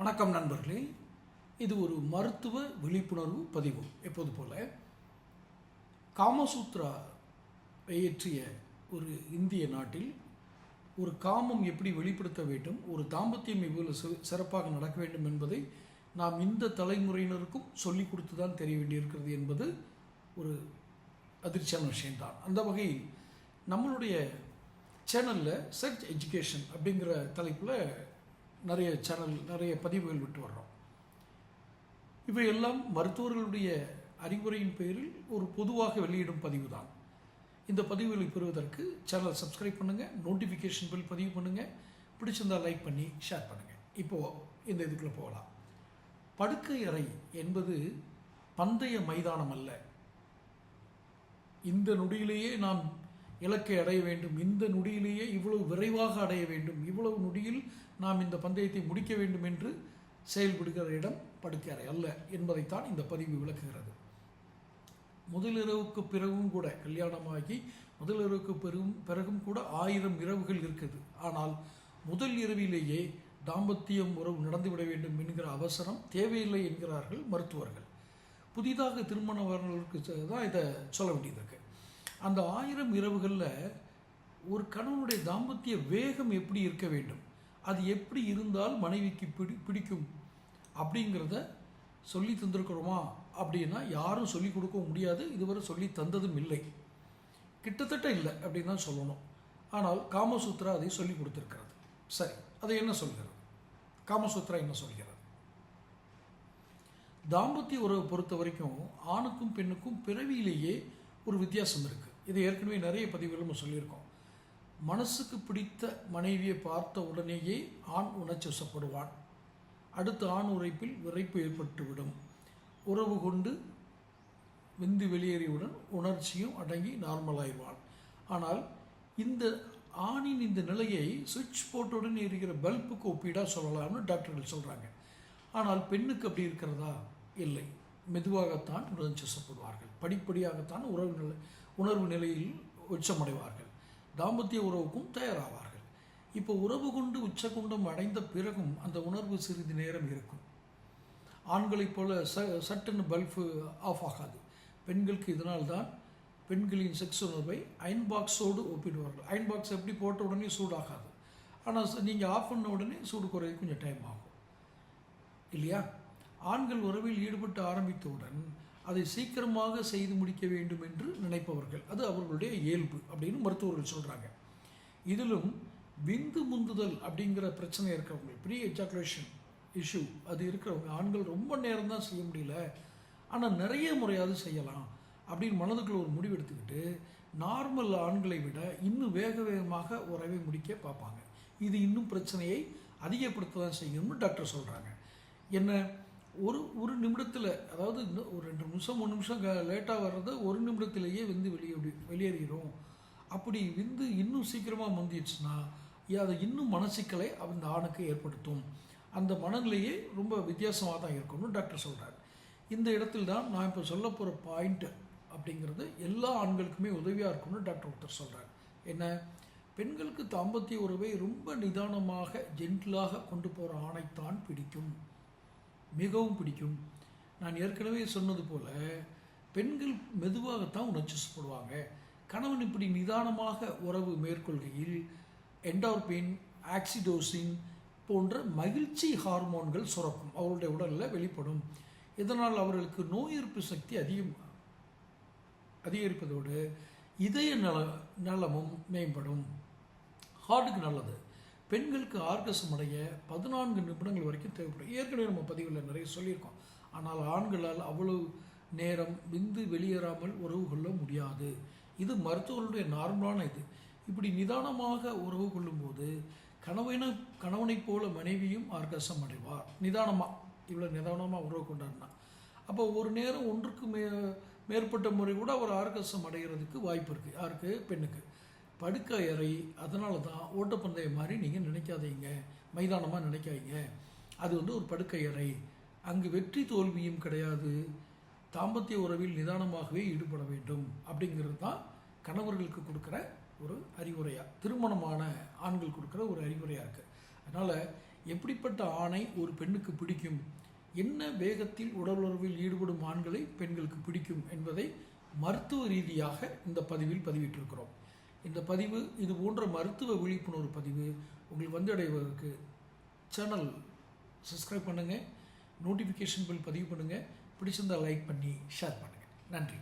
வணக்கம் நண்பர்களே. இது ஒரு மருத்துவ விழிப்புணர்வு பதிவு. எப்போது போல? காமசூத்ரா இயற்றிய ஒரு இந்திய நாட்டில் ஒரு காமம் எப்படி வெளிப்படுத்த வேண்டும் ஒரு தாம்பத்தியம் இவ்வளவு சிறப்பாக நடக்க வேண்டும் என்பதை நாம் இந்த தலைமுறையினருக்கும் சொல்லிக் கொடுத்து தான் தெரிய வேண்டியிருக்கிறது என்பது ஒரு அதிர்ச்சியான விஷயம்தான். அந்த வகையில் நம்மளுடைய சேனலில் சர்ச் எஜுகேஷன் அப்படிங்கிற தலைப்பில் நிறைய சேனல் நிறைய பதிவுகள் விட்டு வர்றோம். இவையெல்லாம் மருத்துவர்களுடைய அறிவுரையின் பேரில் ஒரு பொதுவாக வெளியிடும் பதிவு தான் இந்த பதிவுகளை பெறுவதற்கு சேனல் சப்ஸ்கிரைப் பண்ணுங்கள் நோட்டிஃபிகேஷன் பில் பதிவு பண்ணுங்கள் பிடிச்சிருந்தா லைக் பண்ணி ஷேர் பண்ணுங்கள் இப்போது இந்த இதுக்குள்ளே போகலாம். படுக்கை அறை என்பது பந்தய மைதானம் அல்ல. இந்த நொடியிலேயே நாம் இலக்கை அடைய வேண்டும். இந்த நொடியிலேயே இவ்வளவு விரைவாக அடைய வேண்டும். இவ்வளவு நொடியில் நாம் இந்த பந்தயத்தை முடிக்க வேண்டும் என்று செயல்படுகிற இடம் படுக்கறை அல்ல என்பதைத்தான் இந்த பதிவு விளக்குகிறது. முதலிரவுக்கு பிறகும் கூட கல்யாணமாகி முதலிரவுக்கு பிறகும் பிறகும் கூட ஆயிரம் இரவுகள் இருக்குது. ஆனால் முதல் இரவிலேயே தாம்பத்தியம் உறவு நடந்துவிட வேண்டும் என்கிற அவசரம் தேவையில்லை என்கிறார்கள் மருத்துவர்கள். புதிதாக திருமணவர்களுக்கு ச- தான் இதை சொல்ல வேண்டியது இருக்கு. அந்த ஆயிரம் இரவுகளில் ஒரு கணவனுடைய தாம்பத்திய வேகம் எப்படி இருக்க வேண்டும்? அது எப்படி இருந்தால் மனைவிக்கு பிடி பிடிக்கும்? அப்படிங்கிறத சொல்லி தந்திருக்கிறோமா? அப்படின்னா யாரும் சொல்லி கொடுக்கவும் முடியாது. இதுவரை சொல்லி தந்ததும் இல்லை. கிட்டத்தட்ட இல்லை அப்படின்னு தான் சொல்லணும். ஆனால் காமசூத்ரா அதை சொல்லி கொடுத்துருக்கிறது. சரி அதை என்ன சொல்கிறது? காமசூத்ரா என்ன சொல்கிறது? தாம்பத்திய உறவை பொறுத்த வரைக்கும் ஆணுக்கும் பெண்ணுக்கும் பிறவியிலேயே ஒரு வித்தியாசம் இருக்குது இதை ஏற்கனவே நிறைய பதிவுகள் நம்ம சொல்லியிருக்கோம். மனசுக்கு பிடித்த மனைவியை பார்த்த உடனேயே ஆண் உணர்ச்சிவசப்படுவான் அடுத்து ஆண் உரைப்பில் விரைப்பு ஏற்பட்டுவிடும். உறவு கொண்டு விந்து வெளியேறியவுடன் உணர்ச்சியும் அடங்கி நார்மலாயிடுவான் ஆனால் இந்த ஆணின் இந்த நிலையை சுவிட்ச் போட்டுடன் இருக்கிற பல்புக்கு ஒப்பீடாக சொல்லலாம்னு டாக்டர்கள் சொல்கிறாங்க ஆனால் பெண்ணுக்கு அப்படி இருக்கிறதா? இல்லை. மெதுவாகத்தான் உணர்ச்சிவசப்படுவார்கள் படிப்படியாகத்தான் உறவு நிலை உணர்வு நிலையில் உச்சமடைவார்கள். தாம்பத்திய உறவுக்கும் தயாராவார்கள். இப்போ உறவு கொண்டு உச்சகுண்டம் அடைந்த பிறகும் அந்த உணர்வு சிறிது நேரம் இருக்கும். ஆண்களைப் போல ச சட்டுன்னு பல்ஃபு ஆஃப் ஆகாது. பெண்களுக்கு இதனால் தான் பெண்களின் செக்ஸ் உணர்வை அயன் பாக்ஸோடு ஒப்பிடுவார்கள். அயன் பாக்ஸ் எப்படி போட்ட உடனே சூடாகாது. ஆனால் நீங்கள் ஆஃப் பண்ண உடனே சூடு குறைய கொஞ்சம் டைம் ஆகும். இல்லையா? ஆண்கள் உறவில் ஈடுபட்டு ஆரம்பித்தவுடன் அதை சீக்கிரமாக செய்து முடிக்க வேண்டும் என்று நினைப்பவர்கள். அது அவர்களுடைய இயல்பு அப்படின்னு மருத்துவர்கள் சொல்கிறாங்க இதிலும் விந்து முந்துதல் அப்படிங்கிற பிரச்சனை இருக்கிறவங்க ப்ரீ எஜாகுலேஷன் இஷ்யூ அது இருக்கிறவங்க ஆண்கள் ரொம்ப நேரம் தான் செய்ய முடியல ஆனால் நிறைய முறையாவது செய்யலாம் அப்படின்னு மனதுக்குள்ள ஒரு முடிவு எடுத்துக்கிட்டு நார்மல் ஆண்களை விட இன்னும் வேக வேகமாக உறவை முடிக்க பார்ப்பாங்க. இது இன்னும் பிரச்சனையை அதிகப்படுத்த தான் செய்யணும்னு டாக்டர் சொல்கிறாங்க என்ன? ஒரு ஒரு நிமிடத்தில் அதாவது ஒரு ரெண்டு நிமிஷம் மூணு நிமிஷம் லேட்டாக வர்றது ஒரு நிமிடத்திலேயே விந்து வெளியே வெளியேறிடும் அப்படி விந்து இன்னும் சீக்கிரமாக முந்திடுச்சுன்னா அதை இன்னும் மனசிக்கலை அந்த ஆணுக்கு ஏற்படுத்தும். அந்த மனநிலையே ரொம்ப வித்தியாசமாக தான் இருக்கும்னு டாக்டர் சொல்கிறார் இந்த இடத்தில் தான் நான் இப்போ சொல்ல போகிற பாயிண்ட்டு அப்படிங்கிறது எல்லா ஆண்களுக்குமே உதவியாக இருக்கும்னு டாக்டர் ஒருத்தர் சொல்கிறார் என்ன? பெண்களுக்கு தாம்பத்திய உறவை ரொம்ப நிதானமாக ஜென்டிலாக கொண்டு போகிற ஆணைத்தான் பிடிக்கும். மிகவும் பிடிக்கும். நான் ஏற்கனவே சொன்னது போல் பெண்கள் மெதுவாகத்தான் உணர்ச்சிப்படுவாங்க கணவன் இப்படி நிதானமாக உறவு மேற்கொள்கையில் என்டார்பின் ஆக்சிடோசின் போன்ற மகிழ்ச்சி ஹார்மோன்கள் சுரக்கும். அவருடைய உடலில் வெளிப்படும். இதனால் அவர்களுக்கு நோய் எதிர்ப்பு சக்தி அதிகம் அதிகரிப்பதோடு இதய நல நலமும் மேம்படும். ஹார்ட்டுக்கு நல்லது. பெண்களுக்கு ஆர்கசம் அடைய பதினான்கு நிமிடங்கள் வரைக்கும் தேவைப்படும். ஏற்கனவே நம்ம பதிவில் நிறைய சொல்லியிருக்கோம். ஆனால் ஆண்களால் அவ்வளவு நேரம் விந்து வெளியேறாமல் உறவு கொள்ள முடியாது. இது மருத்துவர்களுடைய நார்மலான இது. இப்படி நிதானமாக உறவு கொள்ளும்போது கணவனை கணவனைப் போல மனைவியும் ஆர்கசம் அடைவார். நிதானமாக இவ்வளோ நிதானமாக உறவு கொண்டாடினா அப்போ ஒரு நேரம் ஒன்றுக்கு மே மேற்பட்ட முறை கூட அவர் ஆர்கசம் அடைகிறதுக்கு வாய்ப்பு இருக்குது யாருக்கு? பெண்ணுக்கு. படுக்கை அறை அதனால தான் ஓட்டப்பந்தயம் மாதிரி நீங்கள் நினைக்காதீங்க. மைதானமாக நினைக்காதீங்க. அது வந்து ஒரு படுக்கை அறை அங்கு வெற்றி தோல்வியும் கிடையாது. தாம்பத்திய உறவில் நிதானமாகவே ஈடுபட வேண்டும். அப்படிங்கிறது தான் கணவர்களுக்கு கொடுக்குற ஒரு அறிவுரையாக திருமணமான ஆண்கள் கொடுக்குற ஒரு அறிவுரையாக இருக்குது அதனால் எப்படிப்பட்ட ஆணை ஒரு பெண்ணுக்கு பிடிக்கும்? என்ன வேகத்தில் உடலுறவில் ஈடுபடும் ஆண்களை பெண்களுக்கு பிடிக்கும் என்பதை மருத்துவ ரீதியாக இந்த பதிவில் பதிவிட்டிருக்கிறோம். இந்த பதிவு இது போன்ற மருத்துவ விழிப்புணர்வு பதிவு உங்களுக்கு வந்து அடைவதற்கு சேனல் சப்ஸ்கிரைப் பண்ணுங்கள் நோட்டிஃபிகேஷன் பில் பதிவு பண்ணுங்கள் பிடிச்சிருந்தால் லைக் பண்ணி ஷேர் பண்ணுங்கள் நன்றி.